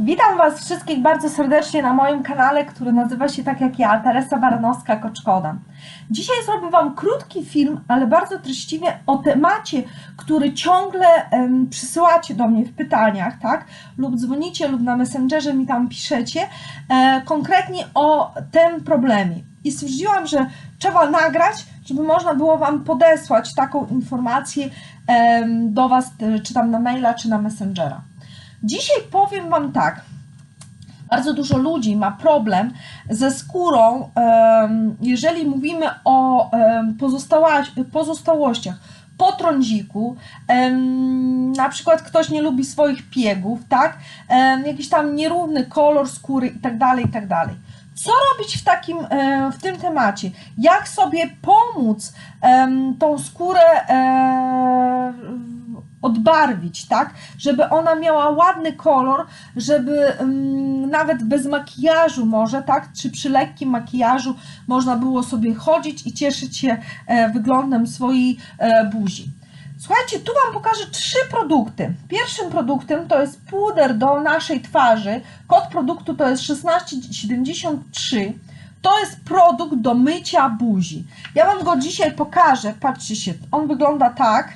Witam Was wszystkich bardzo serdecznie na moim kanale, który nazywa się tak jak ja, Teresa Baranowska-Koczkoda. Dzisiaj zrobię Wam krótki film, ale bardzo treściwie o temacie, który ciągle em, przysyłacie do mnie w pytaniach, tak? Lub dzwonicie, lub na Messengerze mi tam piszecie, e, konkretnie o tym problemie. I stwierdziłam, że trzeba nagrać, żeby można było Wam podesłać taką informację do Was, czy tam na maila, czy na Messengera. Dzisiaj powiem Wam tak. Bardzo dużo ludzi ma problem ze skórą, jeżeli mówimy o pozostałościach po trądziku, na przykład ktoś nie lubi swoich piegów, tak? Jakiś tam nierówny kolor skóry i tak dalej, i tak. Co robić w takim, e, w tym temacie? Jak sobie pomóc tą skórę e, odbarwić, tak? Żeby ona miała ładny kolor, żeby mm, nawet bez makijażu może, tak? Czy przy lekkim makijażu można było sobie chodzić i cieszyć się e, wyglądem swojej e, buzi. Słuchajcie, tu Wam pokażę trzy produkty. Pierwszym produktem to jest puder do naszej twarzy. Kod produktu to jest 1673. To jest produkt do mycia buzi. Ja Wam go dzisiaj pokażę. Patrzcie się, on wygląda tak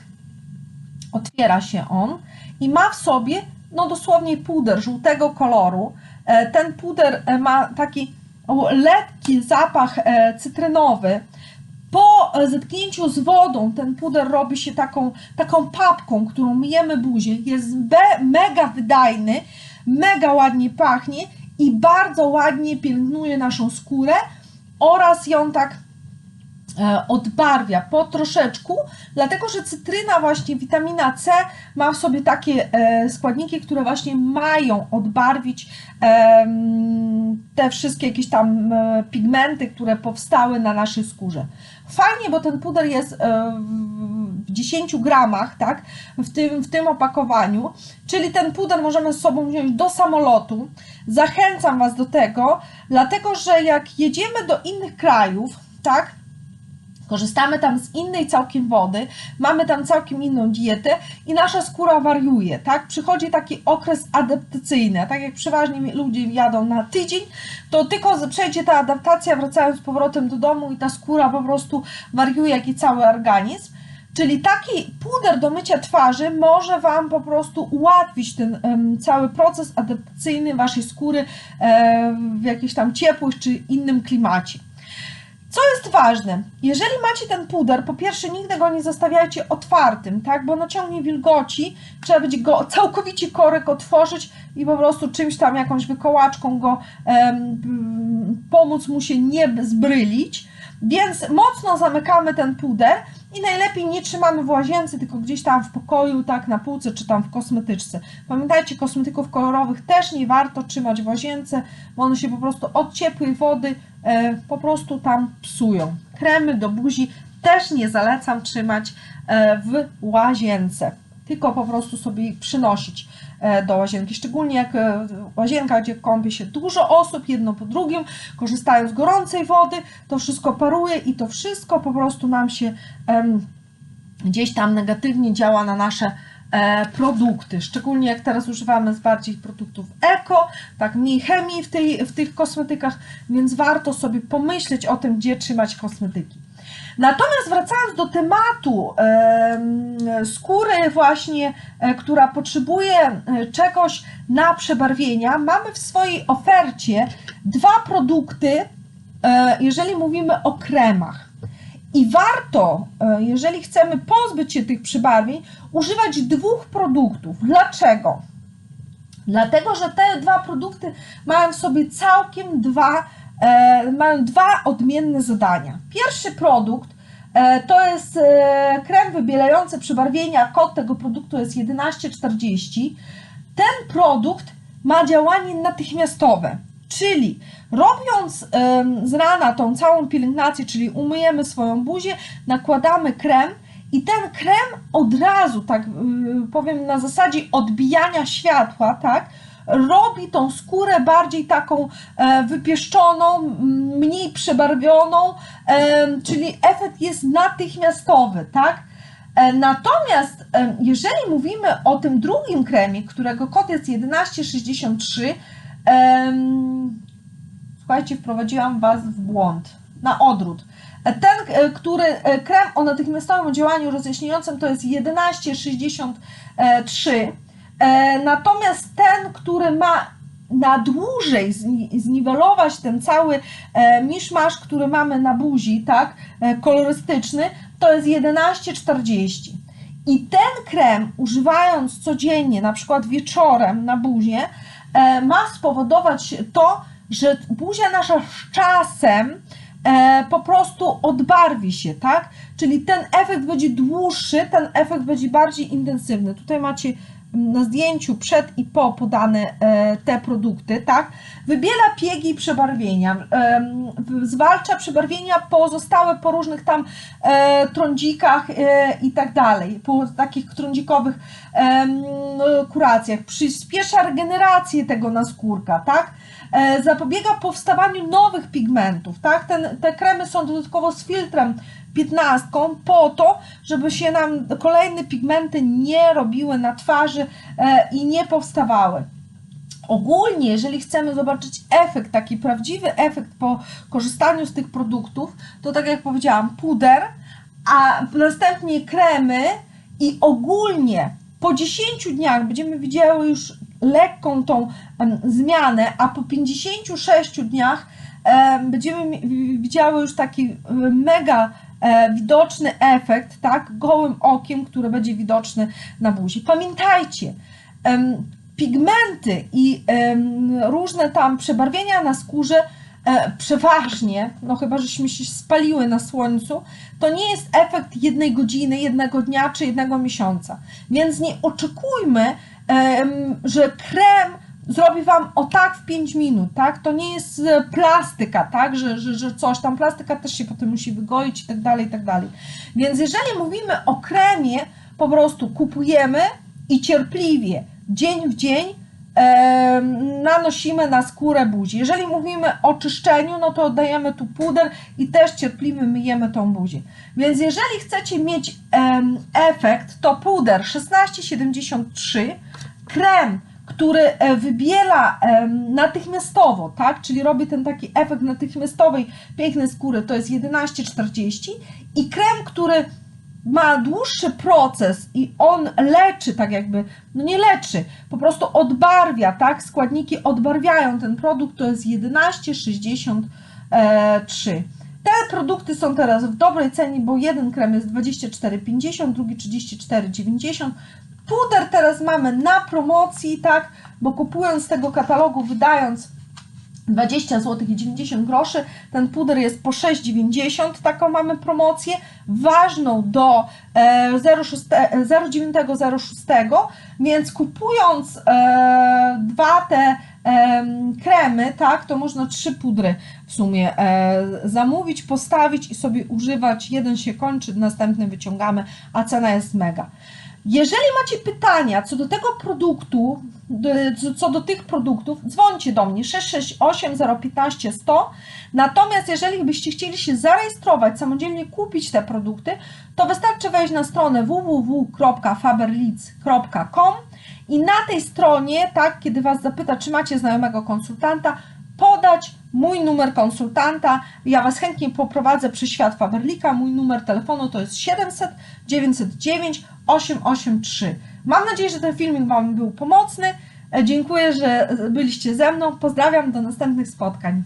otwiera się on i ma w sobie no dosłownie puder żółtego koloru. E, Ten puder e, ma taki lekki zapach e, cytrynowy. Po zetknięciu z wodą ten puder robi się taką, taką papką, którą myjemy buzię. Jest be, mega wydajny, mega ładnie pachnie i bardzo ładnie pielęgnuje naszą skórę oraz ją tak odbarwia po troszeczku, dlatego że cytryna, właśnie witamina C ma w sobie takie e, składniki, które właśnie mają odbarwić em, te wszystkie jakieś tam e, pigmenty, które powstały na naszej skórze. Fajnie, bo ten puder jest e, w 10 gramach, tak, w tym, w tym opakowaniu, czyli ten puder możemy z sobą wziąć do samolotu. Zachęcam Was do tego, dlatego że jak jedziemy do innych krajów, tak, korzystamy tam z innej całkiem wody, mamy tam całkiem inną dietę i nasza skóra wariuje, tak? Przychodzi taki okres adaptacyjny, tak jak przeważnie ludzie jadą na tydzień, to tylko przejdzie ta adaptacja, wracają z powrotem do domu i ta skóra po prostu wariuje, jak i cały organizm. Czyli taki puder do mycia twarzy może Wam po prostu ułatwić ten em, cały proces adaptacyjny Waszej skóry e, w jakimś tam ciepłych czy innym klimacie. Co jest ważne, jeżeli macie ten puder, po pierwsze nigdy go nie zostawiajcie otwartym, tak, bo naciągnie wilgoci, trzeba będzie go całkowicie korek otworzyć i po prostu czymś tam, jakąś wykołaczką go em, m, pomóc mu się nie zbrylić, więc mocno zamykamy ten puder i najlepiej nie trzymamy w łazience, tylko gdzieś tam w pokoju, tak na półce czy tam w kosmetyczce. Pamiętajcie, kosmetyków kolorowych też nie warto trzymać w łazience, bo one się po prostu od ciepłej wody e, po prostu tam psują. Kremy do buzi też nie zalecam trzymać e, w łazience, tylko po prostu sobie przynosić e, do łazienki. Szczególnie jak e, łazienka, gdzie kąpie się dużo osób, jedno po drugim, korzystają z gorącej wody, to wszystko paruje i to wszystko po prostu nam się gdzieś tam negatywnie działa na nasze e, produkty, szczególnie jak teraz używamy z bardziej produktów eko, tak mniej chemii w, tej, w tych kosmetykach, więc warto sobie pomyśleć o tym, gdzie trzymać kosmetyki. Natomiast wracając do tematu em, skóry właśnie, e, która potrzebuje e, czegoś na przebarwienia, mamy w swojej ofercie dwa produkty, e, jeżeli mówimy o kremach. I warto, jeżeli chcemy pozbyć się tych przybarwień, używać dwóch produktów. Dlaczego? Dlatego, że te dwa produkty mają w sobie całkiem dwa, mają dwa odmienne zadania. Pierwszy produkt e, to jest e, krem wybielający przybarwienia. Kod tego produktu jest 1140. Ten produkt ma działanie natychmiastowe, czyli robiąc z rana tą całą pielęgnację, czyli umyjemy swoją buzię, nakładamy krem i ten krem od razu, tak y, powiem na zasadzie odbijania światła, tak, robi tą skórę bardziej taką e, wypieszczoną, mniej przebarwioną, em, czyli efekt jest natychmiastowy, tak? E, Natomiast jeżeli mówimy o tym drugim kremie, którego kod jest 1163, em, słuchajcie, wprowadziłam Was w błąd, na odwrót. E, Ten, e, który e, krem o natychmiastowym działaniu rozjaśniającym to jest 1163, E, natomiast ten, który ma na dłużej zni- zniwelować ten cały e, miszmasz, który mamy na buzi, tak, e, kolorystyczny, to jest 1140. I ten krem używając codziennie, na przykład wieczorem na buzie, e, ma spowodować to, że buzia nasza z czasem e, po prostu odbarwi się, tak? Czyli ten efekt będzie dłuższy, ten efekt będzie bardziej intensywny. Tutaj macie na zdjęciu przed i po podane e, te produkty, tak? Wybiela piegi i przebarwienia, zwalcza przebarwienia pozostałe po różnych tam e, trądzikach e, i tak dalej, po takich trądzikowych kuracjach, przyspiesza regenerację tego naskórka, tak? Zapobiega powstawaniu nowych pigmentów, tak? Ten, te kremy są dodatkowo z filtrem 15 po to, żeby się nam kolejne pigmenty nie robiły na twarzy e, i nie powstawały. Ogólnie, jeżeli chcemy zobaczyć efekt, taki prawdziwy efekt po korzystaniu z tych produktów, to tak jak powiedziałam, puder, a następnie kremy i ogólnie po 10 dniach będziemy widziały już lekką tą zmianę, a po 56 dniach em, będziemy widziały już taki mega widoczny efekt, tak, gołym okiem, który będzie widoczny na buzi. Pamiętajcie, pigmenty i różne tam przebarwienia na skórze e, przeważnie, no chyba żeśmy się spaliły na słońcu, to nie jest efekt jednej godziny, jednego dnia czy jednego miesiąca. Więc nie oczekujmy, że krem zrobi Wam o tak w 5 minut, tak? To nie jest e, plastyka, tak? Że, że, że coś tam, plastyka też się potem musi wygoić i tak dalej, i tak dalej. Więc jeżeli mówimy o kremie, po prostu kupujemy i cierpliwie, dzień w dzień em, nanosimy na skórę buzi. Jeżeli mówimy o czyszczeniu, no to dajemy tu puder i też cierpliwie myjemy tą buzię. Więc jeżeli chcecie mieć em, efekt, to puder 1673, krem, który e, wybiela natychmiastowo, tak? Czyli robi ten taki efekt natychmiastowej pięknej skóry, to jest 11,40 i krem, który ma dłuższy proces i on leczy tak jakby, no nie leczy, po prostu odbarwia, tak? Składniki odbarwiają ten produkt, to jest 11,63. Te produkty są teraz w dobrej cenie, bo jeden krem jest 24,50, drugi 34,90. Puder teraz mamy na promocji, tak? Bo kupując tego katalogu, wydając 20 zł i 90 groszy. Ten puder jest po 6,90. Taką mamy promocję ważną do e, 06 e, 09.06, więc kupując e, dwa te em, kremy, tak, to można trzy pudry w sumie e, zamówić, postawić i sobie używać. Jeden się kończy, następny wyciągamy, a cena jest mega. Jeżeli macie pytania co do tego produktu, co- do tych produktów, dzwońcie do mnie 668 015 100. Natomiast jeżeli byście chcieli się zarejestrować, samodzielnie kupić te produkty, to wystarczy wejść na stronę www.faberlic.com i na tej stronie, tak, kiedy Was zapyta, czy macie znajomego konsultanta, mój numer konsultanta. Ja Was chętnie poprowadzę przez świat Faberlika. Mój numer telefonu to jest 700 909 883. Mam nadzieję, że ten filmik Wam był pomocny. E, Dziękuję, że byliście ze mną. Pozdrawiam, do następnych spotkań.